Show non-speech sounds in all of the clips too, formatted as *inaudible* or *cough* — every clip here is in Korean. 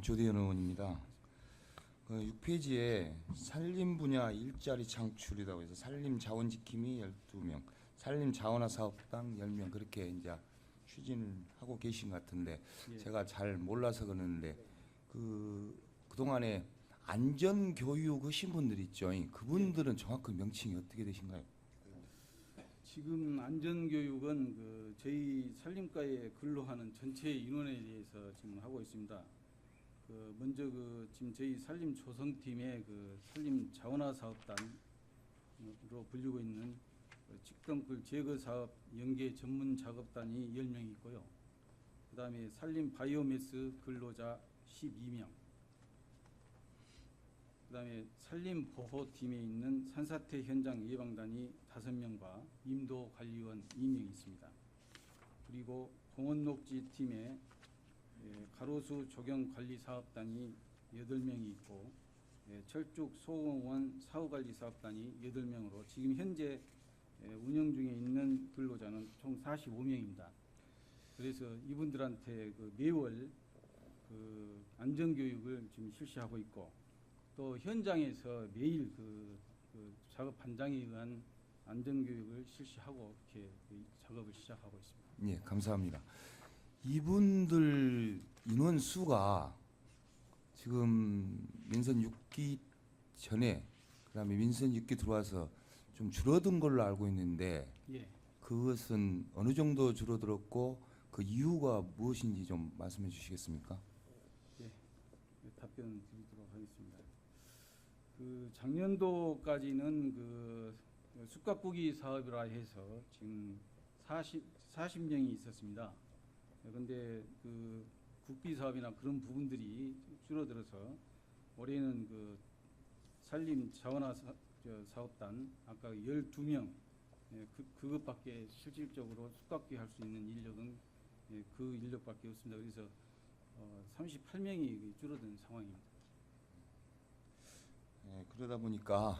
조대현 의원입니다. 그 6페이지에 산림 분야 일자리 창출이라고 해서 산림 자원 지킴이 12명, 산림 자원화 사업당 10명 그렇게 이제 추진을 하고 계신 것 같은데 예. 제가 잘 몰라서 그러는데 그 그동안에 안전 교육 하신 분들 있죠. 그분들은 정확히 명칭이 어떻게 되신가요? 지금 안전 교육은 그 저희 산림과에 근로하는 전체 인원에 대해서 지금 하고 있습니다. 그 먼저 그 지금 저희 산림 조성팀의 그 산림 자원화 사업단으로 불리고 있는 그 직덩굴 제거 사업 연계 전문 작업단이 10명 있고요. 그 다음에 산림 바이오매스 근로자 12명. 그 다음에 산림 보호팀에 있는 산사태 현장 예방단이 5명과 임도 관리원 2명 있습니다. 그리고 공원녹지 팀에 예, 가로수 조경 관리 사업단이 8명이 있고 예, 철쭉 소공원 사후 관리 사업단이 8명으로 지금 현재 예, 운영 중에 있는 근로자는 총 45명입니다. 그래서 이분들한테 그 매월 그 안전 교육을 지금 실시하고 있고 또 현장에서 매일 그, 그 작업 반장에 의한 안전 교육을 실시하고 이렇게 그 작업을 시작하고 있습니다. 예, 감사합니다. 이분들 인원 수가 지금 민선 6기 전에 그다음에 민선 6기 들어와서 좀 줄어든 걸로 알고 있는데 예. 그것은 어느 정도 줄어들었고 그 이유가 무엇인지 좀 말씀해 주시겠습니까? 네, 답변 드리도록 하겠습니다. 그 작년도까지는 그 쑥갓구기 사업이라 해서 지금 40 40명이 있었습니다. 그런데 그 국비 사업이나 그런 부분들이 줄어들어서 올해는 그 산림 자원화 사업단 아까 12명 예, 그 그것밖에 실질적으로 쑥갓기 할수 있는 인력은 예, 그 인력밖에 없습니다. 그래서 어, 38명이 줄어든 상황입니다. 예, 그러다 보니까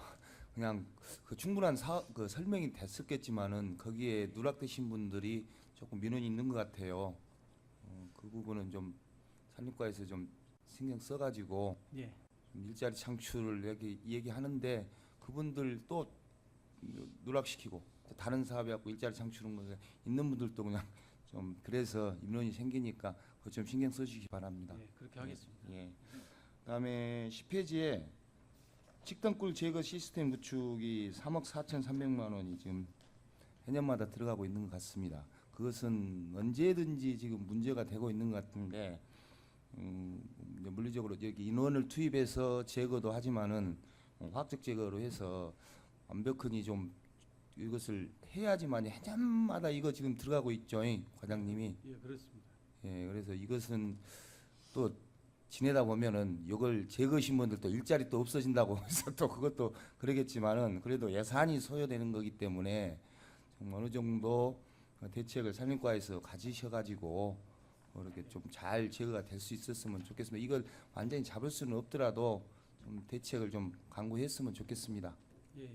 그냥 그 충분한 사, 그 설명이 됐었겠지만은 거기에 누락되신 분들이 조금 민원이 있는 것 같아요. 어, 그 부분은 좀 산림과에서 좀 신경 써가지고 예. 좀 일자리 창출을 여기 얘기하는데 그분들 또 누락시키고 또 다른 사업에 갖고 일자리 창출은 거 있는 분들도 그냥 좀 그래서 민원이 생기니까 그거 좀 신경 써주시기 바랍니다. 예, 그렇게 하겠습니다. 예. 그다음에 10페이지에 식당꿀 제거 시스템 구축이 3억 4,300만 원이 지금 해년마다 들어가고 있는 것 같습니다. 그것은 언제든지 지금 문제가 되고 있는 것 같은데 음, 물리적으로 여기 인원을 투입해서 제거도 하지만은 어, 화학적 제거로 해서 완벽하니 좀 이것을 해야지만 해년마다 이거 지금 들어가고 있죠, 이 과장님이. 예, 그렇습니다. 예, 그래서 이것은 또 지내다 보면은 이걸 제거하신 분들도 일자리 또 없어진다고 *laughs* 해서 또 그것도 그러겠지만은 그래도 예산이 소요되는 거기 때문에 좀 어느 정도 대책을 산림과에서 가지셔가지고 이렇게 좀 잘 제거가 될 수 있었으면 좋겠습니다. 이걸 완전히 잡을 수는 없더라도 좀 대책을 좀 강구했으면 좋겠습니다. 예.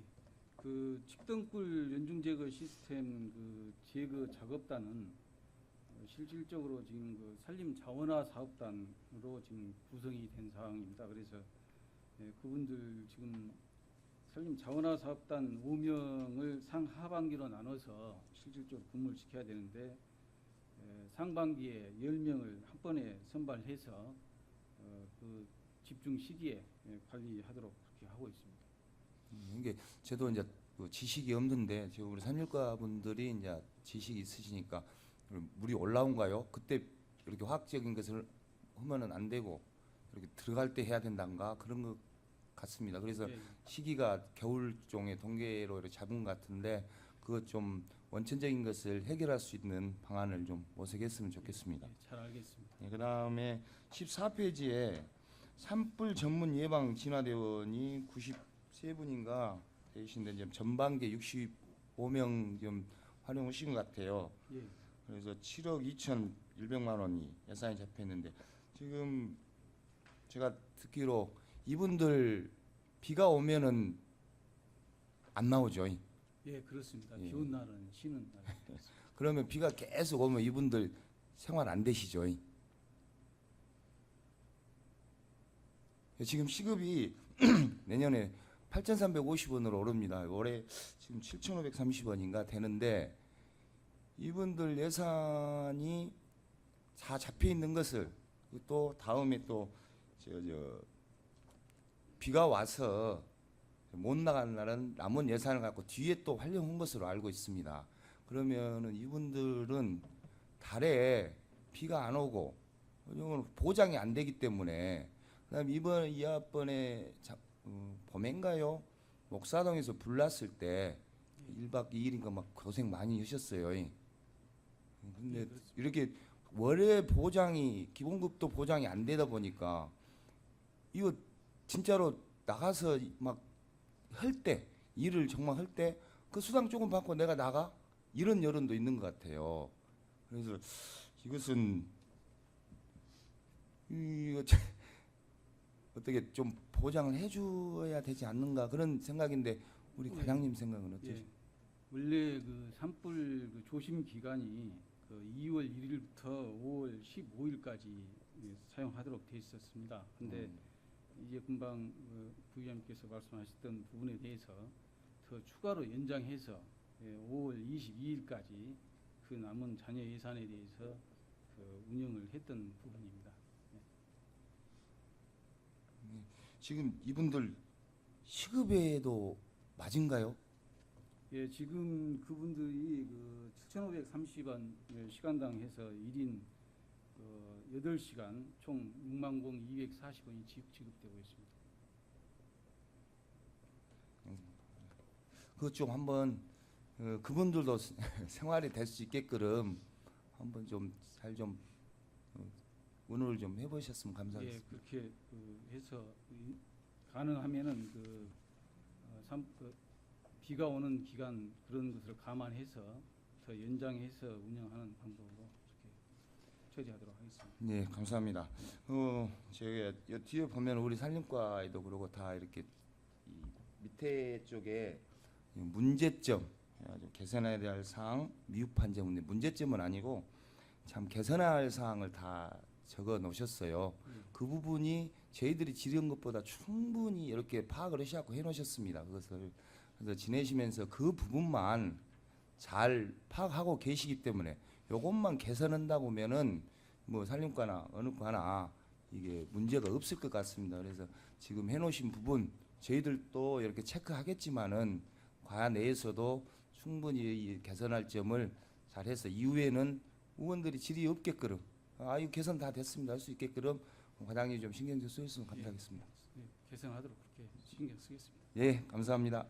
그 직등굴 연중 제거 시스템 그 제거 작업단은 어, 실질적으로 지금 그 산림 자원화 사업단으로 지금 구성이 된 상황입니다. 그래서 예, 그분들 지금 산림 자원화 사업단 5명을 상하반기로 나눠서 실질적으로 근무를 시켜야 되는데 예, 상반기에 10명을 한 번에 선발해서 어, 그 집중 시기에 예, 관리하도록 그렇게 하고 있습니다. 음, 이게 저도 이제 그 지식이 없는데 지금 우리 산림과 분들이 이제 지식이 있으시니까 물이 올라온가요? 그때 이렇게 화학적인 것을 하면은 안 되고 이렇게 들어갈 때 해야 된단가 그런 것 같습니다. 그래서 예, 시기가 겨울 종의 동계로 이렇게 잡은 것 같은데 그것 좀 원천적인 것을 해결할 수 있는 방안을 좀 모색했으면 좋겠습니다. 예, 잘 알겠습니다. 네, 그다음에 14페이지에 산불 전문 예방 진화대원이 93분인가 되신데 지금 전반기 65명 좀 활용하신 것 같아요. 예, 그래서 7억 2,100만 원이 예산이 잡혔는데 지금 제가 듣기로 이분들 비가 오면은 안 나오죠. 예, 그렇습니다. 예. 비온 날은 쉬는 날. *laughs* 그러면 비가 계속 오면 이분들 생활 안 되시죠. 지금 시급이 *clears throat* 내년에 8,350원으로 오릅니다. 올해 지금 7,530원인가 되는데 이분들 예산이 다 잡혀 있는 것을 또 다음에 또 저 저 비가 와서 못 나가는 날은 남은 예산을 갖고 뒤에 또 활용한 것으로 알고 있습니다. 그러면은 이분들은 달에 비가 안 오고 이건 보장이 안 되기 때문에 그다음 이번 이학번에 자, 어, 봄인가요? 목사동에서 불났을 때 1박 2일인가 막 고생 많이 하셨어요. 근데 예, 그렇습니다. 이렇게 월에 보장이 기본급도 보장이 안 되다 보니까 이거 진짜로 나가서 막 할 때 일을 정말 할 때 그 수당 조금 받고 내가 나가 이런 여론도 있는 것 같아요. 그래서 이것은 이거 참 *laughs* 어떻게 좀 보장을 해줘야 되지 않는가 그런 생각인데 우리 과장님 생각은 어떠세요? 예. 원래 그 산불 그 조심 기간이 그 2월 1일부터 5월 15일까지 사용하도록 돼 있었습니다. 근데 음. 이제 금방 그 부위원님께서 말씀하셨던 부분에 대해서 더 추가로 연장해서 예, 5월 22일까지 그 남은 자녀 예산에 대해서 그 운영을 했던 부분입니다. 지금 이분들 시급에도 맞은가요? 예, 지금 그분들이 그 7,530원 시간당 해서 1인 그 8시간 총 60,240원이 지급되고 있습니다. 그것 좀 한번 어, 그분들도 *laughs* 생활이 될 수 있게끔 한번 좀 잘 좀 운을 좀 해보셨으면 예, 감사하겠습니다. 그렇게 그 해서 이- 가능하면은 그, 어, 삼, 그 비가 오는 기간 그런 것을 감안해서 더 연장해서 운영하는 방법으로 처리하도록 하겠습니다. 네, 감사합니다. 어, 제가 여 뒤에 보면 우리 산림과에도 그러고 다 이렇게 이 밑에 쪽에 이 문제점, 개선해야 될 사항, 미흡한 점인데 문제점은 아니고 참 개선해야 할 사항을 다 적어 놓으셨어요. 음. 그 부분이 저희들이 지른 것보다 충분히 이렇게 파악을 하셔갖고 해 놓으셨습니다. 그것을 그래서 지내시면서 그 부분만 잘 파악하고 계시기 때문에 요것만 개선한다고 하면은 뭐 산림과나 어느 과나 이게 문제가 없을 것 같습니다. 그래서 지금 해놓으신 부분 저희들도 이렇게 체크하겠지만은 과 내에서도 충분히 이 개선할 점을 잘해서 이후에는 의원들이 질의 없게끔 아 이거 개선 다 됐습니다 할 수 있게끔 과장님 좀 신경 좀 쓰셨으면 감사하겠습니다. 예, 개선하도록 그렇게 신경 쓰겠습니다. 예 감사합니다.